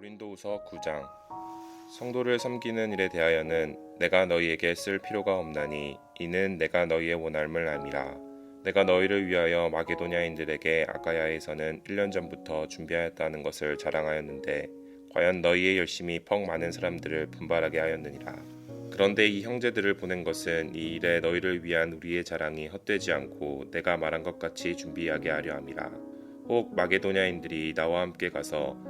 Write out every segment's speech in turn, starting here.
고린도후서 9장. 성도를 섬기는 일에 대하여는 내가 너희에게 쓸 필요가 없나니 이는 내가 너희의 원함을 알미라 내가 너희를 위하여 마게도냐인들에게 아가야에서는 1년 전부터 준비하였다는 것을 자랑하였는데 과연 너희의 열심이 퍽 많은 사람들을 분발하게 하였느니라. 그런데 이 형제들을 보낸 것은 이 일에 너희를 위한 우리의 자랑이 헛되지 않고 내가 말한 것 같이 준비하게 하려 함이라. 혹 마게도냐인들이 나와 함께 가서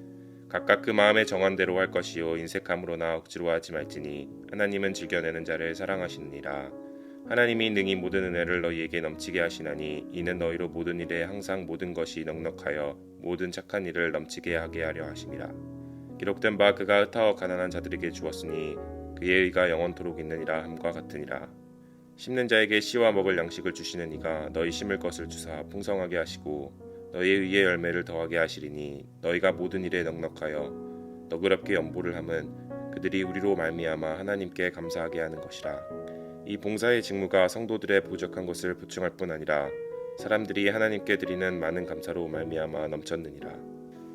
각각 그 마음의 정한대로 할 것이요 인색함으로나 억지로 하지 말지니 하나님은 즐겨내는 자를 사랑하시느니라. 하나님이 능히 모든 은혜를 너희에게 넘치게 하시나니 이는 너희로 모든 일에 항상 모든 것이 넉넉하여 모든 착한 일을 넘치게 하게 하려 하심이라. 기록된 바 그가 흩어어 가난한 자들에게 주었으니 그의 의가 영원토록 있느니라 함과 같으니라. 심는 자에게 씨와 먹을 양식을 주시는 이가 너희 심을 것을 주사 풍성하게 하시고 너희의 의의 열매를 더하게 하시리니 너희가 모든 일에 넉넉하여 너그럽게 연보를 함은 그들이 우리로 말미암아 하나님께 감사하게 하는 것이라. 이 봉사의 직무가 성도들의 부족한 것을 보충할 뿐 아니라 사람들이 하나님께 드리는 많은 감사로 말미암아 넘쳤느니라.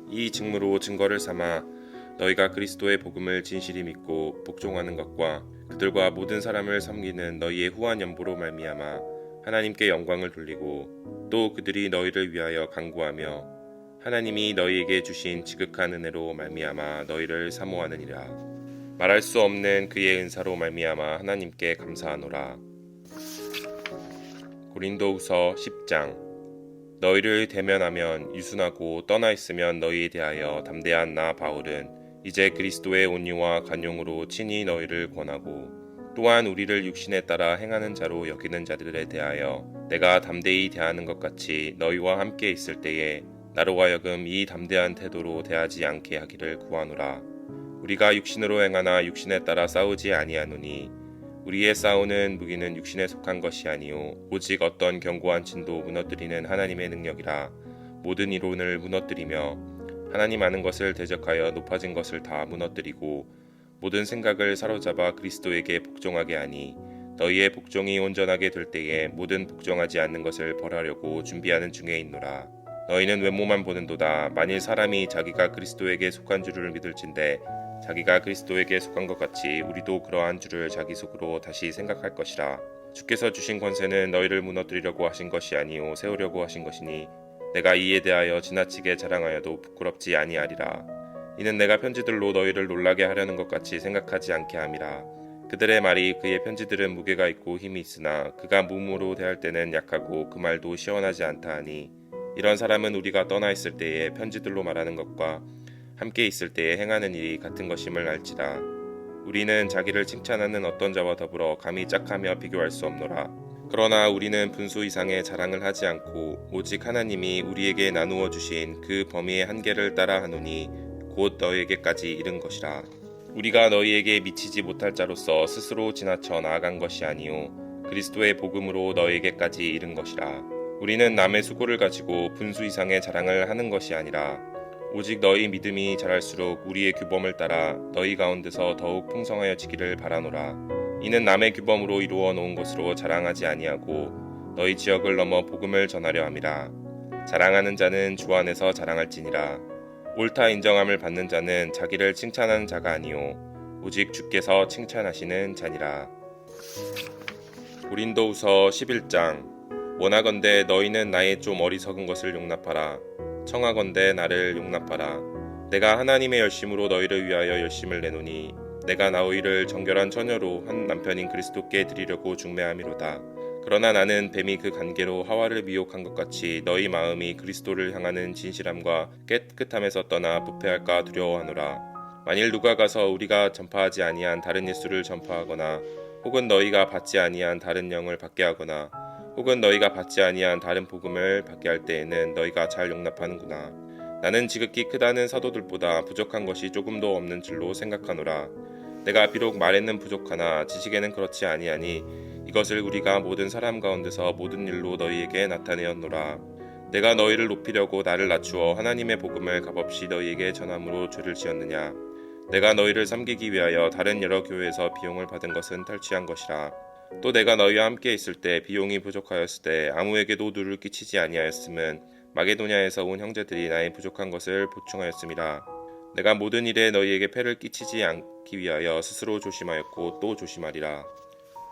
이 직무로 증거를 삼아 너희가 그리스도의 복음을 진실히 믿고 복종하는 것과 그들과 모든 사람을 섬기는 너희의 후한 연보로 말미암아 하나님께 영광을 돌리고 또 그들이 너희를 위하여 간구하며 하나님이 너희에게 주신 지극한 은혜로 말미암아 너희를 사모하느니라. 말할 수 없는 그의 은사로 말미암아 하나님께 감사하노라. 고린도후서 10장. 너희를 대면하면 유순하고 떠나 있으면 너희에 대하여 담대한 나 바울은 이제 그리스도의 온유와 간용으로 친히 너희를 권하고 또한 우리를 육신에 따라 행하는 자로 여기는 자들에 대하여 내가 담대히 대하는 것 같이 너희와 함께 있을 때에 나로 하여금 이 담대한 태도로 대하지 않게 하기를 구하노라. 우리가 육신으로 행하나 육신에 따라 싸우지 아니하노니 우리의 싸우는 무기는 육신에 속한 것이 아니요 오직 어떤 견고한 진도 무너뜨리는 하나님의 능력이라 모든 이론을 무너뜨리며 하나님 아는 것을 대적하여 높아진 것을 다 무너뜨리고 모든 생각을 사로잡아 그리스도에게 복종하게 하니 너희의 복종이 온전하게 될 때에 모든 복종하지 않는 것을 벌하려고 준비하는 중에 있노라. 너희는 외모만 보는도다. 만일 사람이 자기가 그리스도에게 속한 줄을 믿을진데 자기가 그리스도에게 속한 것 같이 우리도 그러한 줄을 자기 속으로 다시 생각할 것이라. 주께서 주신 권세는 너희를 무너뜨리려고 하신 것이 아니요 세우려고 하신 것이니 내가 이에 대하여 지나치게 자랑하여도 부끄럽지 아니하리라. 이는 내가 편지들로 너희를 놀라게 하려는 것 같이 생각하지 않게 함이라. 그들의 말이 그의 편지들은 무게가 있고 힘이 있으나 그가 몸으로 대할 때는 약하고 그 말도 시원하지 않다 하니 이런 사람은 우리가 떠나 있을 때에 편지들로 말하는 것과 함께 있을 때에 행하는 일이 같은 것임을 알지라. 우리는 자기를 칭찬하는 어떤 자와 더불어 감히 짝하며 비교할 수 없노라. 그러나 우리는 분수 이상의 자랑을 하지 않고 오직 하나님이 우리에게 나누어 주신 그 범위의 한계를 따라 하노니 곧 너희에게까지 이른 것이라. 우리가 너희에게 미치지 못할 자로서 스스로 지나쳐 나아간 것이 아니요 그리스도의 복음으로 너희에게까지 이른 것이라. 우리는 남의 수고를 가지고 분수 이상의 자랑을 하는 것이 아니라 오직 너희 믿음이 자랄수록 우리의 규범을 따라 너희 가운데서 더욱 풍성하여지기를 바라노라. 이는 남의 규범으로 이루어 놓은 것으로 자랑하지 아니하고 너희 지역을 넘어 복음을 전하려 함이라. 자랑하는 자는 주 안에서 자랑할지니라. 옳다 인정함을 받는 자는 자기를 칭찬하는 자가 아니요 오직 주께서 칭찬하시는 자니라. 고린도후서 11장 원하건대 너희는 나의 좀 어리석은 것을 용납하라. 청하건대 나를 용납하라. 내가 하나님의 열심으로 너희를 위하여 열심을 내노니 내가 나우이를 정결한 처녀로 한 남편인 그리스도께 드리려고 중매함이로다. 그러나 나는 뱀이 그 관계로 하와를 미혹한 것 같이 너희 마음이 그리스도를 향하는 진실함과 깨끗함에서 떠나 부패할까 두려워하노라. 만일 누가 가서 우리가 전파하지 아니한 다른 예수를 전파하거나 혹은 너희가 받지 아니한 다른 영을 받게 하거나 혹은 너희가 받지 아니한 다른 복음을 받게 할 때에는 너희가 잘 용납하는구나. 나는 지극히 크다는 사도들보다 부족한 것이 조금도 없는 줄로 생각하노라. 내가 비록 말에는 부족하나 지식에는 그렇지 아니하니 이것을 우리가 모든 사람 가운데서 모든 일로 너희에게 나타내었노라. 내가 너희를 높이려고 나를 낮추어 하나님의 복음을 값없이 너희에게 전함으로 죄를 지었느냐. 내가 너희를 섬기기 위하여 다른 여러 교회에서 비용을 받은 것은 탈취한 것이라. 또 내가 너희와 함께 있을 때 비용이 부족하였을 때 아무에게도 누를 끼치지 아니하였음은 마게도냐에서 온 형제들이 나의 부족한 것을 보충하였음이라. 내가 모든 일에 너희에게 폐를 끼치지 않기 위하여 스스로 조심하였고 또 조심하리라.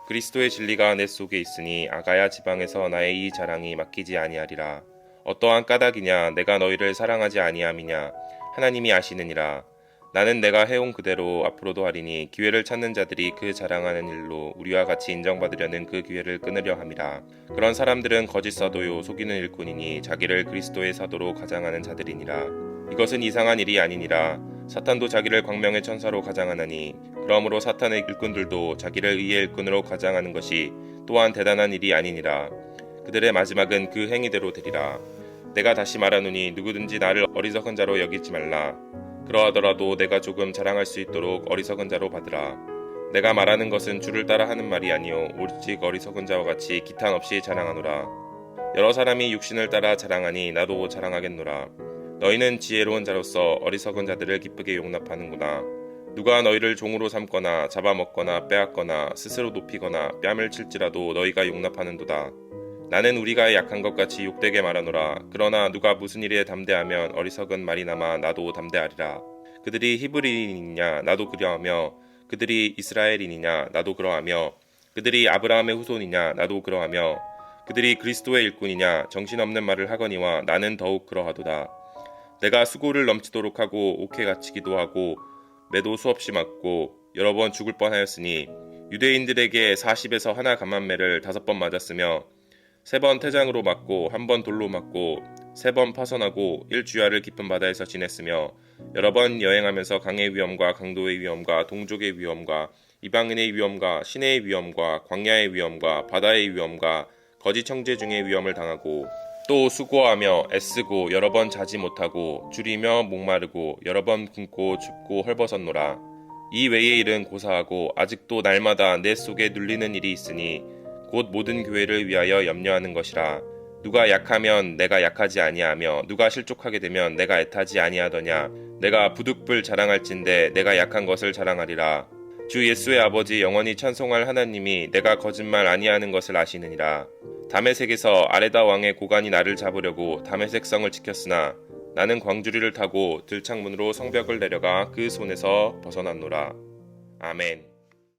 그리스도의 진리가 내 속에 있으니 아가야 지방에서 나의 이 자랑이 맡기지 아니하리라. 어떠한 까닭이냐 내가 너희를 사랑하지 아니함이냐 하나님이 아시느니라. 나는 내가 해온 그대로 앞으로도 하리니 기회를 찾는 자들이 그 자랑하는 일로 우리와 같이 인정받으려는 그 기회를 끊으려 함이라. 그런 사람들은 거짓 사도요 속이는 일꾼이니 자기를 그리스도의 사도로 가장하는 자들이니라. 이것은 이상한 일이 아니니라. 사탄도 자기를 광명의 천사로 가장하나니 그러므로 사탄의 일꾼들도 자기를 의의 일꾼으로 가장하는 것이 또한 대단한 일이 아니니라. 그들의 마지막은 그 행위대로 되리라. 내가 다시 말하노니 누구든지 나를 어리석은 자로 여기지 말라. 그러하더라도 내가 조금 자랑할 수 있도록 어리석은 자로 받으라. 내가 말하는 것은 주를 따라 하는 말이 아니요 오직 어리석은 자와 같이 기탄 없이 자랑하노라. 여러 사람이 육신을 따라 자랑하니 나도 자랑하겠노라. 너희는 지혜로운 자로서 어리석은 자들을 기쁘게 용납하는구나. 누가 너희를 종으로 삼거나 잡아먹거나 빼앗거나 스스로 높이거나 뺨을 칠지라도 너희가 용납하는도다. 나는 우리가 약한 것 같이 욕되게 말하노라. 그러나 누가 무슨 일에 담대하면 어리석은 말이나마 나도 담대하리라. 그들이 히브리인이냐 나도 그러하며 그들이 이스라엘인이냐 나도 그러하며 그들이 아브라함의 후손이냐 나도 그러하며 그들이 그리스도의 일꾼이냐 정신없는 말을 하거니와 나는 더욱 그러하도다. 내가 수고를 넘치도록 하고 옥에 갇히기도 하고 매도 수없이 맞고 여러 번 죽을 뻔하였으니 유대인들에게 40에서 하나 감만매를 다섯 번 맞았으며 세 번 태장으로 맞고 한 번 돌로 맞고 세 번 파선하고 일주야를 깊은 바다에서 지냈으며 여러 번 여행하면서 강의 위험과 강도의 위험과 동족의 위험과 이방인의 위험과 시내의 위험과 광야의 위험과 바다의 위험과 거짓 청제 중의 위험을 당하고 또 수고하며 애쓰고 여러 번 자지 못하고 줄이며 목마르고 여러 번 굶고 춥고 헐벗었노라. 이 외의 일은 고사하고 아직도 날마다 내 속에 눌리는 일이 있으니 곧 모든 교회를 위하여 염려하는 것이라. 누가 약하면 내가 약하지 아니하며 누가 실족하게 되면 내가 애타지 아니하더냐. 내가 부득불 자랑할진대 내가 약한 것을 자랑하리라 주 예수의 아버지 영원히 찬송할 하나님이 내가 거짓말 아니하는 것을 아시느니라. 다메색에서 아레다 왕의 고관이 나를 잡으려고 다메색 성을 지켰으나 나는 광주리를 타고 들창문으로 성벽을 내려가 그 손에서 벗어났노라. 아멘